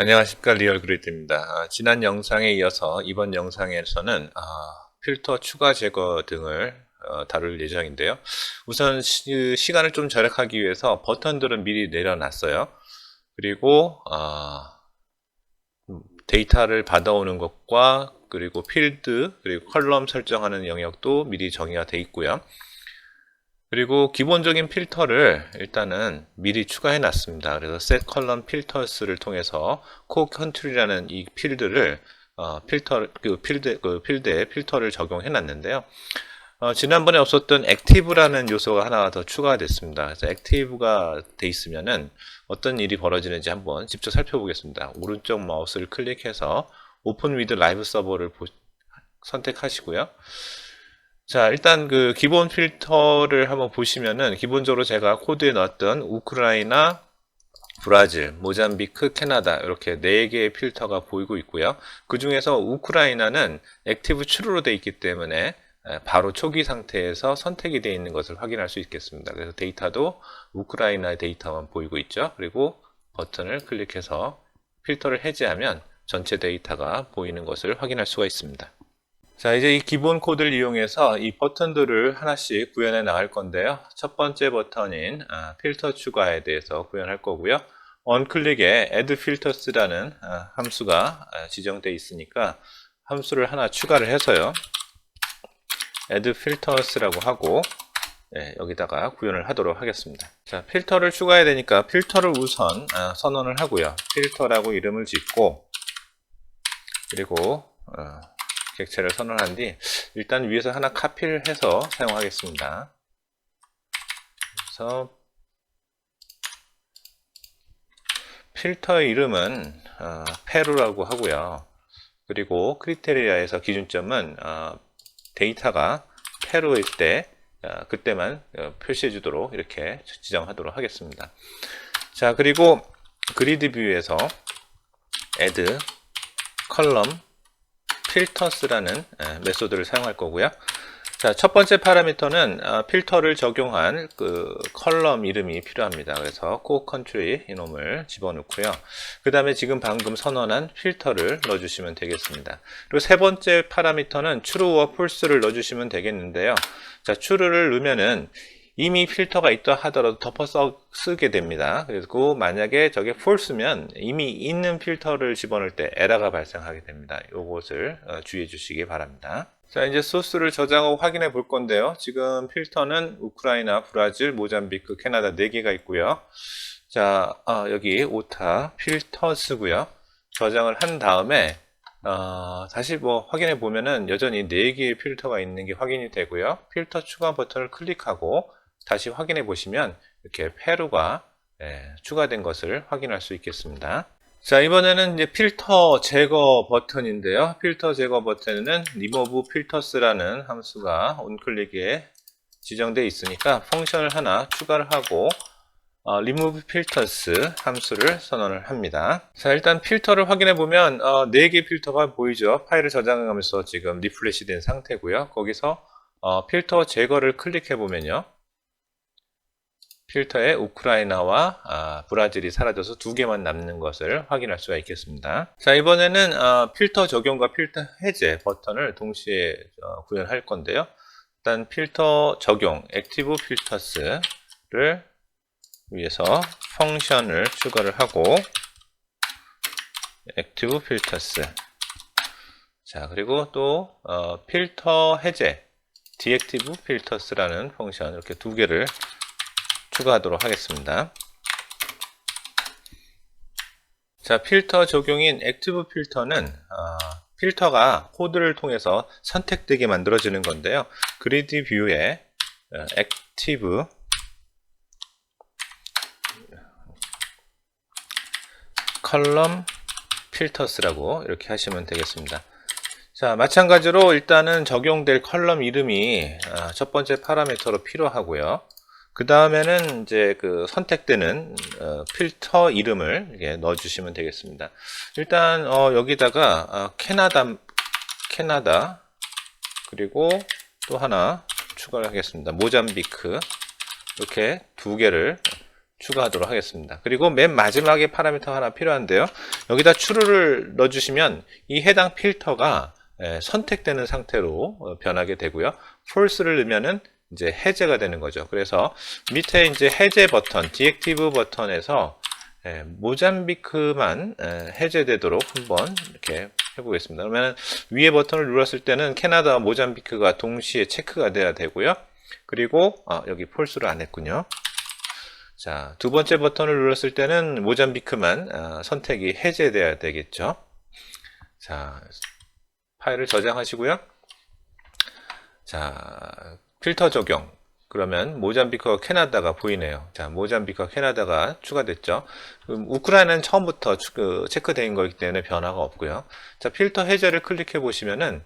안녕하십니까 리얼 그리드입니다. 아, 지난 영상에 이어서 이번 영상에서는 아, 필터 추가 제거 등을 어, 다룰 예정인데요. 우선 시, 간을좀 절약하기 위해서 버튼들은 미리 내려놨어요. 그리고 아, 음, 데이터를 받아오는 것과 그리고 필드 그리고 컬럼 설정하는 영역도 미리 정의가 돼 있고요. 그리고 기본적인 필터를 일단은 미리 추가해 놨습니다. 그래서 set column filters를 통해서 core country라는 이 필드를 어, 필터 그 필드 그 필드에 필터를 적용해 놨는데요. 어, 지난번에 없었던 active라는 요소가 하나 더 추가가 됐습니다. 그래서 active가 돼 있으면은 어떤 일이 벌어지는지 한번 직접 살펴보겠습니다. 오른쪽 마우스를 클릭해서 with live server를 보- 선택하시고요. 자, 일단 그 기본 필터를 한번 보시면은 기본적으로 제가 코드에 넣었던 우크라이나, 브라질, 모잠비크, 캐나다 이렇게 네 개의 필터가 보이고 있고요. 그 중에서 우크라이나는 액티브 true로 되어 있기 때문에 에, 바로 초기 상태에서 선택이 되어 있는 것을 확인할 수 있겠습니다. 그래서 데이터도 우크라이나의 데이터만 보이고 있죠. 그리고 버튼을 클릭해서 필터를 해제하면 전체 데이터가 보이는 것을 확인할 수가 있습니다. 자, 이제 이 기본 코드를 이용해서 이 버튼들을 하나씩 구현해 나갈 건데요. 첫 번째 버튼인 아, 필터 추가에 대해서 구현할 거고요. 원클릭에 add filters라는 아, 함수가 아, 지정되어 있으니까 함수를 하나 추가를 해서요. add filters라고 하고 예, 여기다가 구현을 하도록 하겠습니다. 자, 필터를 추가해야 되니까 필터를 우선 아, 선언을 하고요. 필터라고 이름을 짓고 그리고 어, 객체를 선언한 뒤 일단 위에서 하나 카피를 해서 사용하겠습니다. 그래서 필터의 이름은 어, 페루라고 하고요. 그리고 크리테리아에서 기준점은 어, 데이터가 페루일 때 어, 그때만 어, 표시해 주도록 이렇게 지정하도록 하겠습니다. 자 그리고 그리드 뷰에서 add 에, 메소드를 사용할 거고요. 자, 첫 번째 파라미터는 어, 필터를 적용한 그 컬럼 이름이 필요합니다. 그래서 core country 이놈을 집어넣고요. 그 다음에 지금 방금 선언한 필터를 넣어주시면 되겠습니다. 그리고 세 번째 파라미터는 true와 false를 넣어주시면 되겠는데요. 자, true를 넣으면은 이미 필터가 있다 하더라도 덮어 써, 쓰게 됩니다. 그리고 만약에 저게 false면 이미 있는 필터를 집어넣을 때 에러가 발생하게 됩니다. 이것을 어, 주의해 주시기 바랍니다. 자, 이제 소스를 저장하고 확인해 볼 건데요. 지금 필터는 우크라이나, 브라질, 모잠비크, 캐나다 4개가 있고요. 자, 어, 여기 오타 필터스고요. 저장을 한 다음에 어, 다시 뭐 확인해 보면은 여전히 4개의 필터가 있는 게 확인이 되고요. 필터 추가 버튼을 클릭하고 다시 확인해 보시면 이렇게 페루가 예, 추가된 것을 확인할 수 있겠습니다. 자, 이번에는 이제 필터 제거 버튼인데요. 필터 제거 버튼에는 remove filters라는 함수가 온클릭에 지정되어 있으니까 펑션을 하나 추가를 하고 어, remove filters 함수를 선언을 합니다. 자, 일단 필터를 확인해 보면 어, 4개 필터가 보이죠. 파일을 저장하면서 지금 리플레시 된 상태고요. 거기서 어, 필터 제거를 클릭해 보면요. 필터에 우크라이나와 아, 브라질이 사라져서 두 개만 남는 것을 확인할 수가 있겠습니다. 자 이번에는 아, 필터 적용과 필터 해제 버튼을 동시에 어, 구현할 건데요. 일단 필터 적용 액티브 필터스를 위해서 펑션을 추가를 하고 액티브 필터스 자 그리고 또 어, 필터 해제 디액티브 필터스라는 펑션 이렇게 두 개를 추가하도록 하겠습니다. 자, 필터 적용인 액티브 필터는 어, 필터가 코드를 통해서 선택되게 만들어지는 건데요. 그리드 뷰에 어, 액티브 컬럼 필터스라고 이렇게 하시면 되겠습니다. 자, 마찬가지로 일단은 적용될 컬럼 이름이 어, 첫 번째 파라미터로 필요하고요. 그 다음에는 이제 그 선택되는 어, 필터 이름을 넣어주시면 되겠습니다. 일단 어, 여기다가 어, 캐나다 캐나다 그리고 또 하나 추가를 하겠습니다. 모잠비크 이렇게 두 개를 추가하도록 하겠습니다. 그리고 맨 마지막에 파라미터 하나 필요한데요. 여기다 true를 넣어주시면 이 해당 필터가 예, 선택되는 상태로 어, 변하게 되고요. false를 넣으면은 이제 해제가 되는 거죠. 그래서 밑에 이제 해제 버튼, 디액티브 버튼에서 예, 모잠비크만 예, 해제되도록 한번 이렇게 해보겠습니다. 그러면 위에 버튼을 눌렀을 때는 캐나다와 모잠비크가 동시에 체크가 돼야 되고요. 그리고 아, 여기 폴스를 안 했군요. 자, 두 번째 버튼을 눌렀을 때는 모잠비크만 아, 선택이 해제돼야 되겠죠. 자, 파일을 저장하시고요. 자, 필터 적용. 그러면 모잠비크와 캐나다가 보이네요. 자, 모잠비크와 캐나다가 추가됐죠. 그럼 우크라이나는 처음부터 추- 그 체크된 거기 때문에 변화가 없고요. 자, 필터 해제를 클릭해 보시면은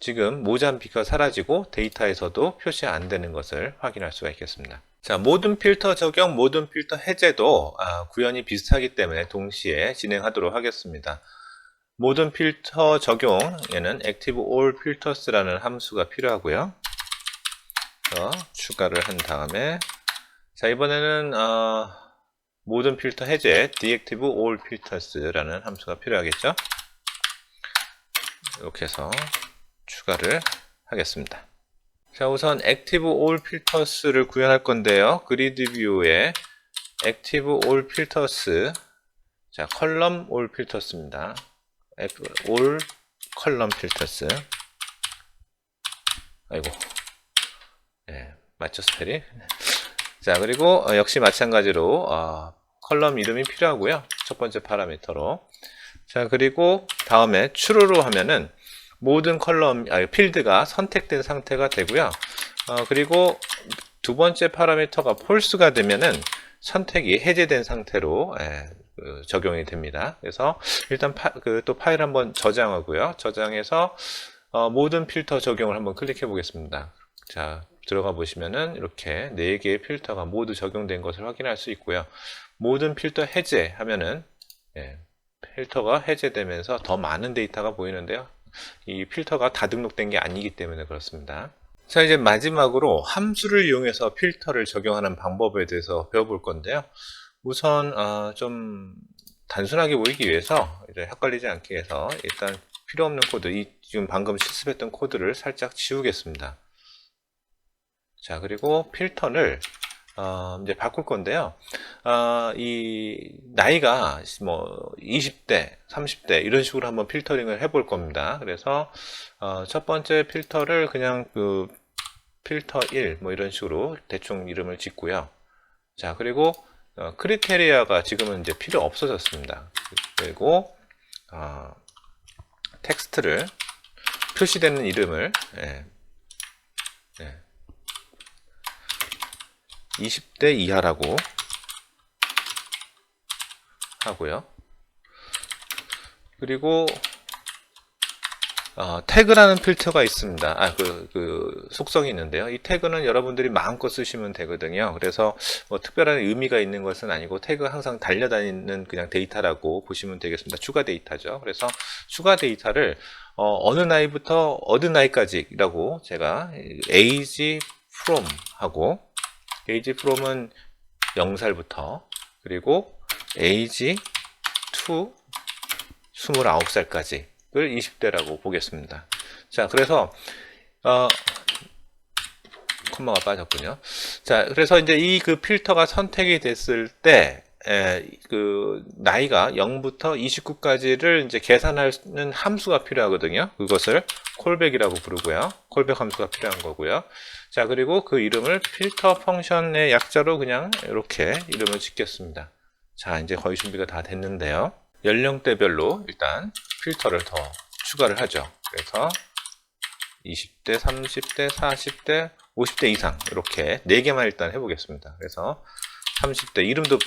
지금 모잠비크가 사라지고 데이터에서도 표시 안 되는 것을 확인할 수가 있겠습니다. 자, 모든 필터 적용, 모든 필터 해제도 아, 구현이 비슷하기 때문에 동시에 진행하도록 하겠습니다. 모든 필터 적용에는 active all filters라는 함수가 필요하고요. 어, 추가를 한 다음에 자 이번에는 어, 모든 필터 해제 deactive all filters라는 함수가 필요하겠죠. 이렇게 해서 추가를 하겠습니다. 자 우선 active all filters를 구현할 건데요. 그리드 뷰에 active all filters 자 컬럼 all filters입니다. all 컬럼 filters 아이고 예, 맞죠 스펠이? 자 그리고 어, 역시 마찬가지로 어, 컬럼 이름이 필요하고요. 첫 번째 파라미터로 자 그리고 다음에 true로 하면은 모든 컬럼 아, 필드가 선택된 상태가 되고요. 어, 그리고 두 번째 파라미터가 false가 되면은 선택이 해제된 상태로 예, 그 적용이 됩니다. 그래서 일단 파, 그, 또 파일 한번 저장하고요. 저장해서 어, 모든 필터 적용을 한번 클릭해 보겠습니다. 자 들어가 보시면은 이렇게 네 개의 필터가 모두 적용된 것을 확인할 수 있고요. 모든 필터 해제 하면은 예, 필터가 해제되면서 더 많은 데이터가 보이는데요. 이 필터가 다 등록된 게 아니기 때문에 그렇습니다. 자 이제 마지막으로 함수를 이용해서 필터를 적용하는 방법에 대해서 배워볼 건데요. 우선 어, 좀 단순하게 보이기 위해서 이제 헷갈리지 않게 해서 일단 필요 없는 코드, 이 지금 방금 실습했던 코드를 살짝 지우겠습니다. 자, 그리고 필터를 어, 이제 바꿀 건데요. 어, 이 나이가 뭐 20대, 30대 이런 식으로 한번 필터링을 해볼 겁니다. 그래서 어, 첫 번째 필터를 그냥 그 필터 1 뭐 이런 식으로 대충 이름을 짓고요. 자, 그리고 어, 크리테리아가 지금은 이제 필요 없어졌습니다. 그리고 어, 텍스트를 표시되는 이름을 예, 예, 20대 이하라고 하고요. 그리고 어, 태그라는 필터가 있습니다. 아, 그, 그, 속성이 있는데요. 이 태그는 여러분들이 마음껏 쓰시면 되거든요. 그래서 뭐 특별한 의미가 있는 것은 아니고 태그 항상 달려다니는 그냥 데이터라고 보시면 되겠습니다. 추가 데이터죠. 그래서 추가 데이터를 어, 느 나이부터 어느 나이까지라고 제가 age from 하고 age from은 0살부터 그리고 age to 29살까지 을 20대라고 보겠습니다. 자, 그래서 어 콤마가 빠졌군요. 자, 그래서 이제 이 그 필터가 선택이 됐을 때, 에, 그, 나이가 0부터 29까지를 이제 계산하는 함수가 필요하거든요. 그것을 콜백이라고 부르고요. 콜백 함수가 필요한 거고요. 자, 그리고 그 이름을 필터 펑션의 약자로 그냥 이렇게 이름을 짓겠습니다. 자, 이제 거의 준비가 다 됐는데요. 연령대별로 일단 필터를 더 추가를 하죠. 그래서 20대, 30대, 40대, 50대 이상 이렇게 4개만 일단 해보겠습니다. 그래서 30대 이름도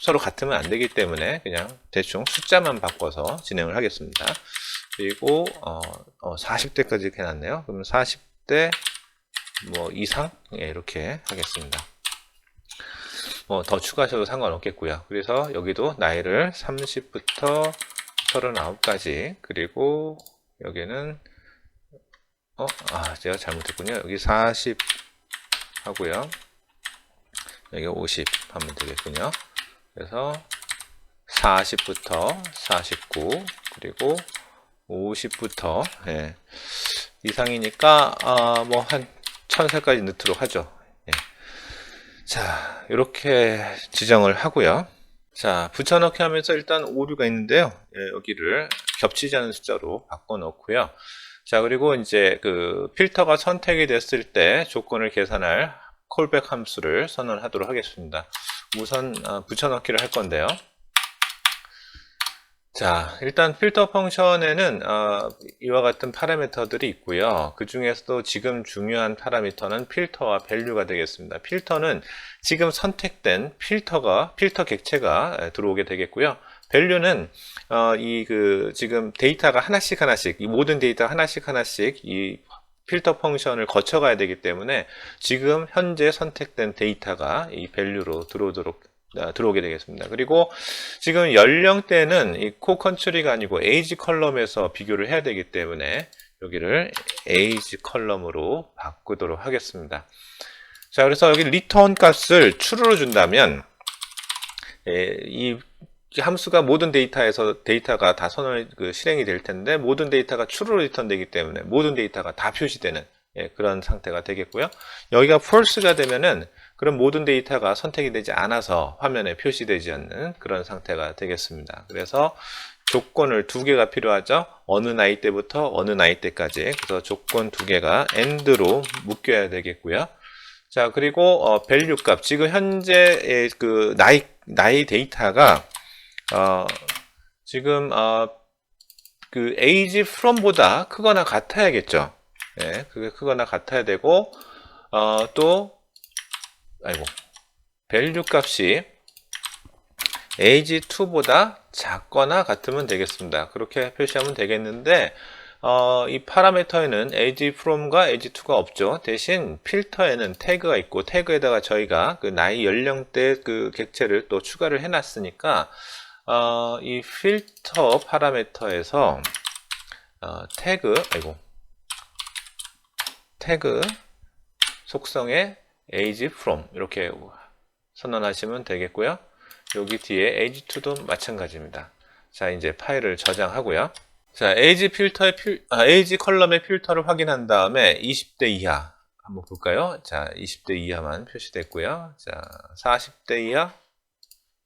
서로 같으면 안 되기 때문에 그냥 대충 숫자만 바꿔서 진행을 하겠습니다. 그리고 어, 40대까지 해놨네요. 그러면 40대 뭐 이상 예, 이렇게 하겠습니다. 뭐 더 추가하셔도 상관없겠고요. 그래서 여기도 나이를 30부터 39까지 그리고 여기는 어, 아, 제가 잘못했군요. 여기 40 하고요. 여기 50 하면 되겠군요. 그래서 40부터 49 그리고 50부터 예, 이상이니까 아, 뭐한 1000살까지 넣도록 하죠. 예. 자, 이렇게 지정을 하고요. 자, 붙여넣기 하면서 일단 오류가 있는데요. 예, 여기를 겹치지 않은 숫자로 바꿔 놓고요. 자, 그리고 이제 그 필터가 선택이 됐을 때 조건을 계산할 콜백 함수를 선언하도록 하겠습니다. 우선 어, 붙여넣기를 할 건데요. 자, 일단 필터 펑션에는 어, 이와 같은 파라미터들이 있고요. 그 중에서도 지금 중요한 파라미터는 필터와 밸류가 되겠습니다. 필터는 지금 선택된 필터가 필터 객체가 에, 들어오게 되겠고요. 밸류는 어, 이 그 지금 데이터가 하나씩 하나씩 이 모든 데이터 하나씩 하나씩 이 필터 펑션을 거쳐가야 되기 때문에 지금 현재 선택된 데이터가 이 밸류로 들어오도록 아, 들어오게 되겠습니다. 그리고 지금 연령대는 이 코 컨트리가 아니고 에이지 컬럼에서 비교를 해야 되기 때문에 여기를 에이지 컬럼으로 바꾸도록 하겠습니다. 자, 그래서 여기 리턴 값을 true로 준다면 예, 이 함수가 모든 데이터에서 데이터가 다 선언 그 실행이 될 텐데 모든 데이터가 true로 리턴되기 때문에 모든 데이터가 다 표시되는 예, 그런 상태가 되겠고요. 여기가 false가 되면은 그런 모든 데이터가 선택이 되지 않아서 화면에 표시되지 않는 그런 상태가 되겠습니다. 그래서 조건을 두 개가 필요하죠. 어느 나이 때부터 어느 나이 때까지. 그래서 조건 두 개가 end로 묶여야 되겠고요. 자, 그리고 어, value 값. 지금 현재의 그 나이 나이 데이터가 어, 지금 어, 그 age from보다 크거나 같아야겠죠. 예, 그게 크거나 같아야 되고 어, 또 아이고 value 값이 age2보다 작거나 같으면 되겠습니다. 그렇게 표시하면 되겠는데 어, 이 파라미터에는 age from과 age2가 없죠. 대신 필터에는 태그가 있고 태그에다가 저희가 그 나이 연령대 그 객체를 또 추가를 해놨으니까 어, 이 필터 파라미터에서 어, 태그 아이고 태그 속성에 age from 이렇게 선언하시면 되겠고요. 여기 뒤에 age2도 마찬가지입니다. 자, 이제 파일을 저장하고요. 자, age 필터의 필, 아, age 컬럼의 필터를 확인한 다음에 20대 이하 한번 볼까요? 자, 20대 이하만 표시됐고요. 자, 40대 이하,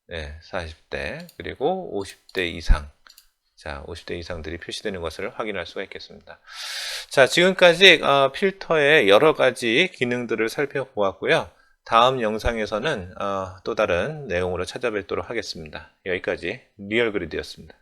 네, 40대 그리고 50대 이상. 자, 50대 이상들이 표시되는 것을 확인할 수가 있겠습니다. 자, 지금까지 어, 필터의 여러 가지 기능들을 살펴보았고요. 다음 영상에서는 어, 또 다른 내용으로 찾아뵙도록 하겠습니다. 여기까지 리얼그리드였습니다.